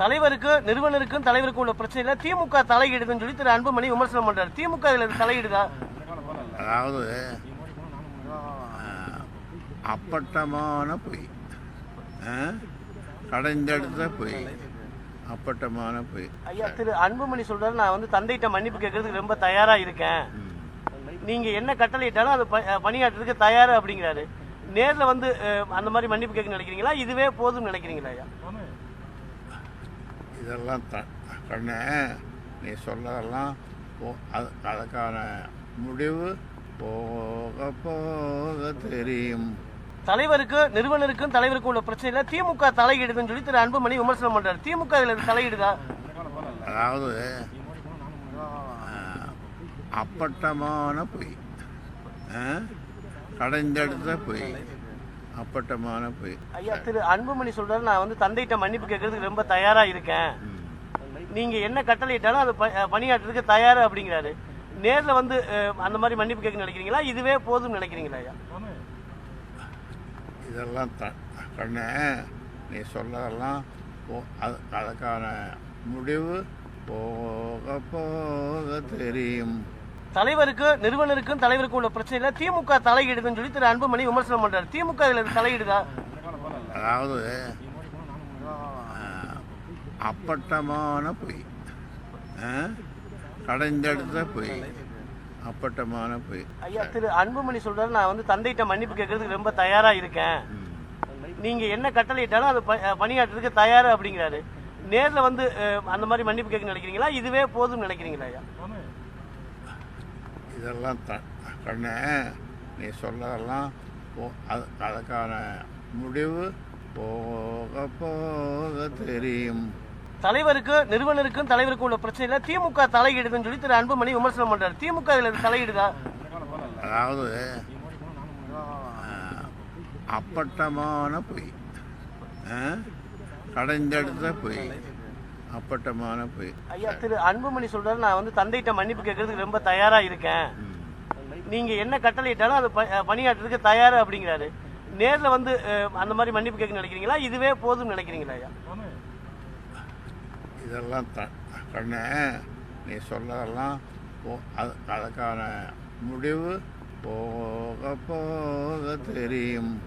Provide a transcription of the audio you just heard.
தலைவருக்கு நிறுவனருக்கும் தலைவருக்கும் உள்ள பிரச்சனையில திமுக தலையிடுதுன்னு சொல்லி திரு. அன்புமணி விமர்சனம் பண்றாரு. திமுக இதுல தலையிடுதா? அதாவது அப்பட்டமான பொய். கடைந்தெடுத்த பொய். அப்பட்டமான பொய். ஐயா திரு. அன்புமணி சொல்றாரு நான் வந்து தந்தைகிட்ட மன்னிப்பு கேட்கறதுக்கு ரொம்ப தயாரா இருக்கேன். நீங்க என்ன கட்டளையிட்டாலும் அது பணியாற்றுறதுக்கு தயாரு அப்படிங்கிறாரு. நேர்ல வந்து அந்த மாதிரி மன்னிப்பு கேட்க நினைக்கிறீங்களா? இதுவே போதும் நினைக்கிறீங்களா ஐயா? இதெல்லாம் த கண்ணே நீ அது- அதுக்கான முடிவு போக போக தெரியும். தலைவருக்கு நிறுவனருக்கும் தலைவருக்கும் உள்ள பிரச்சனையில திமுக தலையிடுதுன்னு சொல்லி திரு அன்புமணி விமர்சனம் பண்றாரு. திமுக இதுல தலையிடுதா? அதாவது அப்பட்டமான பொய். கடைந்தெடுத்த பொய். அப்பட்டமான பொய் ஐயா திரு அன்புமணி சொல்றாரு நான் வந்து தந்தைகிட்ட மன்னிப்பு கேட்கறதுக்கு ரொம்ப தயாரா இருக்கேன். நீங்க என்ன கட்டளையிட்டாலும் அது பணியாற்றுறதுக்கு தயாரு அப்படிங்கிறாரு. நேர்ல வந்து அந்த மாதிரி மன்னிப்பு கேட்க நினைக்கிறீங்களா? இதுவே போதும் நினைக்கிறீங்களா ஐயா? இதெல்லாம் த கண்ணே நீ அது அதுக்கான முடிவு போக போக தெரியும். தலைவருக்கு நிறுவனருக்கும் தலைவருக்கும் உள்ள பிரச்சனையில திமுக தலையிடுதுன்னு சொல்லி திரு அன்புமணி விமர்சனம் பண்றாரு. திமுக இதுல தலையிடுதா? அதாவது அப்பட்டமான பொய். கடைந்தெடுத்த பொய். அப்பட்டமான பொய். ஐயா திரு அன்புமணி சொல்றாரு நான் வந்து தந்தைகிட்ட மன்னிப்பு கேட்கறதுக்கு ரொம்ப தயாரா இருக்கேன். நீங்க என்ன கட்டளையிட்டாலும் அது பணியாற்றுறதுக்கு தயாரு அப்படிங்கிறாரு. நேர்ல வந்து அந்த மாதிரி மன்னிப்பு கேட்க நினைக்கிறீங்களா? இதுவே போதும் நினைக்கிறீங்களா ஐயா? இதெல்லாம் த கண்ணே நீ சொல்லதெல்லாம் போ- அது அதுக்கான முடிவு போக போக தெரியும். தலைவருக்கு நிறுவனருக்கும் தலைவருக்கும் உள்ள பிரச்சனையில திமுக தலையிடுதுன்னு சொல்லி திரு அன்புமணி விமர்சனம் பண்றாரு. திமுக இதுல தலையிடுதா? அதாவது அப்பட்டமான பொய். கடைந்தெடுத்த பொய். அப்பட்டமான பொய் ஐயா திரு அன்புமணி சொல்றாரு நான் வந்து தந்தைகிட்ட மன்னிப்பு கேட்கறதுக்கு ரொம்ப தயாரா இருக்கேன். நீங்க என்ன கட்டளையிட்டாலும் அது பணியாற்றுறதுக்கு தயாரு அப்படிங்கிறாரு. நேர்ல வந்து அந்த மாதிரி மன்னிப்பு கேட்க நினைக்கிறீங்களா? இதுவே போதும் நினைக்கிறீங்களா ஐயா? இதெல்லாம் கண்ணே நீ சொல்லதெல்லாம் போ- அது அதுக்கான முடிவு போக போக தெரியும்.